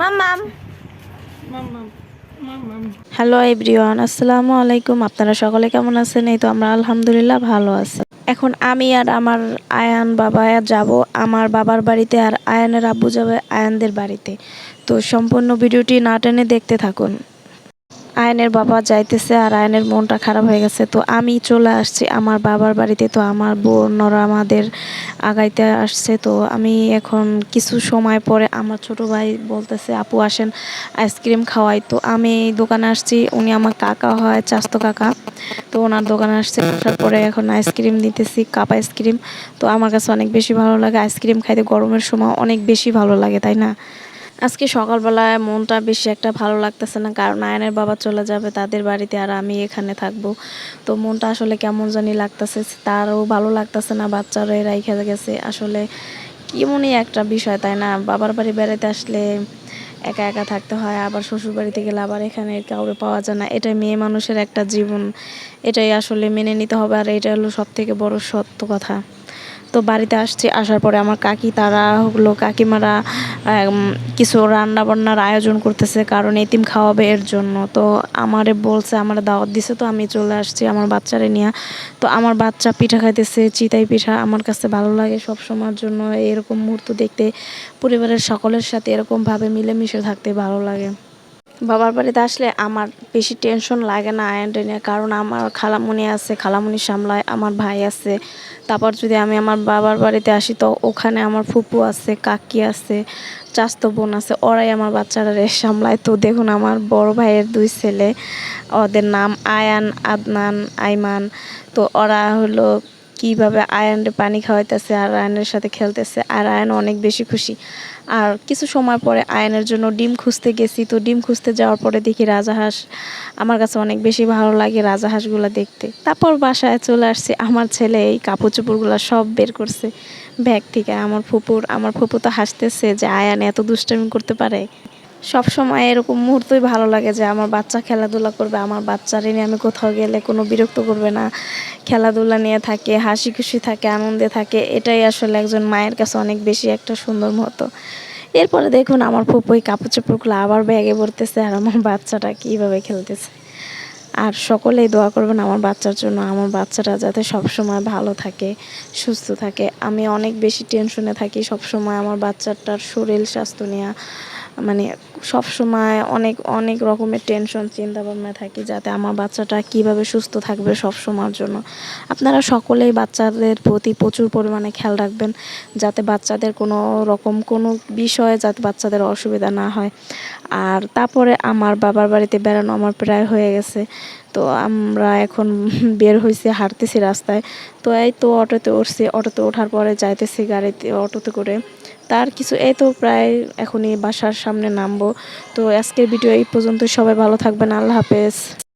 মাম্মাম মাম্মাম মাম্মাম হ্যালো এভরিওয়ান আসসালামু আলাইকুম আপনারা সকলে কেমন আছেন? এই তো আমরা আলহামদুলিল্লাহ ভালো আছি। এখন আমি আর আমার আয়ান বাবা যাব আমার বাবার বাড়িতে আর আয়ানের আব্বু যাবে আয়ানদের বাড়িতে। তো সম্পূর্ণ ভিডিওটি না টেনে দেখতে থাকুন। আয়নের বাবা যাইতেছে আর আয়নের মনটা খারাপ হয়ে গেছে। তো আমি চলে আসছি আমার বাবার বাড়িতে। তো আমার বোনরা আমাদের আগাইতে আসছে। তো আমি এখন কিছু সময় পরে আমার ছোট ভাই বলতেছে, আপু আসেন আইসক্রিম খাওয়াই। তো আমি দোকানে আসছি। উনি আমার কাকা হয়, চাস্তো কাকা। তো ওনার দোকানে আসছে। আসার পরে এখন আইসক্রিম নিতেছি কাপ আইসক্রিম। তো আমার কাছে অনেক বেশি ভালো লাগে। আইসক্রিম খাইতে গরমের সময় অনেক বেশি ভালো লাগে, তাই না? আজকে সকালবেলায় মনটা বেশি একটা ভালো লাগতেছে না, কারণ আয়নের বাবা চলে যাবে, তাদের বাড়িতে আর আমি এখানে থাকব। তো মনটা আসলে কেমন জানি লাগতেছে, তারও ভালো লাগতেছে না, বাচ্চারা রাইখে গেছে। আসলে কেমনই একটা বিষয়, তাই না? বাবার বাড়ি বেড়াতে আসলে একা একা থাকতে হয়, আবার শ্বশুর বাড়িতে গেলে আবার এখানে কাউরে পাওয়া যায় না। এটাই মেয়ে মানুষের একটা জীবন, এটাই আসলে মেনে নিতে হবে, আর এটা হলো সব থেকে বড় সত্য কথা। তো বাড়িতে আসছি, আসার পরে আমার কাকি তারা হলো কাকিমারা কিছু রান্না বান্নার আয়োজন করতেছে কারণ এতিম খাওয়াবে এর জন্য। তো আমারে বলছে, আমার দাওয়াত দিছে, তো আমি চলে আসছি আমার বাচ্চারে নিয়ে। তো আমার বাচ্চা পিঠা খাইতেছে, চিতাই পিঠা আমার কাছে ভালো লাগে সব সময়ের জন্য। এরকম মুহূর্ত দেখতে পরিবারের সকলের সাথে এরকমভাবে মিলেমিশে থাকতে ভালো লাগে। বাবার বাড়িতে আসলে আমার বেশি টেনশন লাগে না আয়নটা নিয়ে কারণ আমার খালামুনি আছে, খালামুনি সামলায়, আমার ভাই আছে। তারপর যদি আমি আমার বাবার বাড়িতে আসি, তো ওখানে আমার ফুপু আছে, কাকি আছে, চাস্তো বোন আছে, ওরাই আমার বাচ্চারা সামলায়। তো দেখুন, আমার বড় ভাইয়ের দুই ছেলে, ওদের নাম আয়ান, আদনান, আইমান। তো ওরা হলো কীভাবে আয়নের পানি খাওয়াইতেছে আর আয়নের সাথে খেলতেছে, আর আয়ন অনেক বেশি খুশি। আর কিছু সময় পরে আয়নের জন্য ডিম খুঁজতে গেছি, তো ডিম খুঁজতে যাওয়ার পরে দেখি রাজাহাঁস আমার কাছে অনেক বেশি ভালো লাগে রাজাহাঁসগুলো দেখতে। তারপর বাসায় চলে আসছি, আমার ছেলে এই কাপড় চোপড়গুলো সব বের করছে। ব্যাগ থেকে, আমার ফুপুর, আমার ফুপু তো হাসতেছে যে আয়ান এত দুষ্টামি করতে পারে। সব সময় এরকম মুহূর্তই ভালো লাগে যে আমার বাচ্চা খেলাধুলা করবে, আমার বাচ্চারে নিয়ে আমি কোথাও গেলে কোনো বিরক্ত করবে না। খেলাধুলা নিয়ে থাকে হাসি খুশি থাকে, আনন্দে থাকে, এটাই আসলে একজন মায়ের কাছে অনেক বেশি একটা সুন্দর মতো। এরপরে দেখুন আমার ফুপুই কাপড় চোপড়গুলো আবার ব্যাগে ভরতেছে আর আমার বাচ্চাটা কীভাবে খেলতেছে। আর সকলেই দোয়া করবেন আমার বাচ্চার জন্য, আমার বাচ্চাটা যাতে সবসময় ভালো থাকে, সুস্থ থাকে। আমি অনেক বেশি টেনশনে থাকি সবসময় আমার বাচ্চাটার শরীর স্বাস্থ্য নিয়ে মানে সব সময় অনেক অনেক রকমের টেনশন চিন্তা ভাবনা থাকি যাতে আমার বাচ্চাটা কীভাবে সুস্থ থাকবে সব সময়ের জন্য। আপনারা সকলেই বাচ্চাদের প্রতি প্রচুর পরিমাণে খেয়াল রাখবেন যাতে বাচ্চাদের কোনো রকম কোনো বিষয়ে যাতে বাচ্চাদের অসুবিধা না হয়। আর তারপরে আমার বাবার বাড়িতে বেড়ানো আমার প্রায় হয়ে গেছে। তো আমরা এখন বের হয়েছি হাঁটতেছি রাস্তায়। তো এই তো অটোতে উঠছি, অটোতে ওঠার পরে যাইতেছি গাড়িতে, অটোতে করে। তার কিছু, এই তো প্রায় এখনই বাসার সামনে নামবো। তো আজকের ভিডিও এই পর্যন্ত সবাই ভালো থাকবেন। আল্লাহ হাফেজ।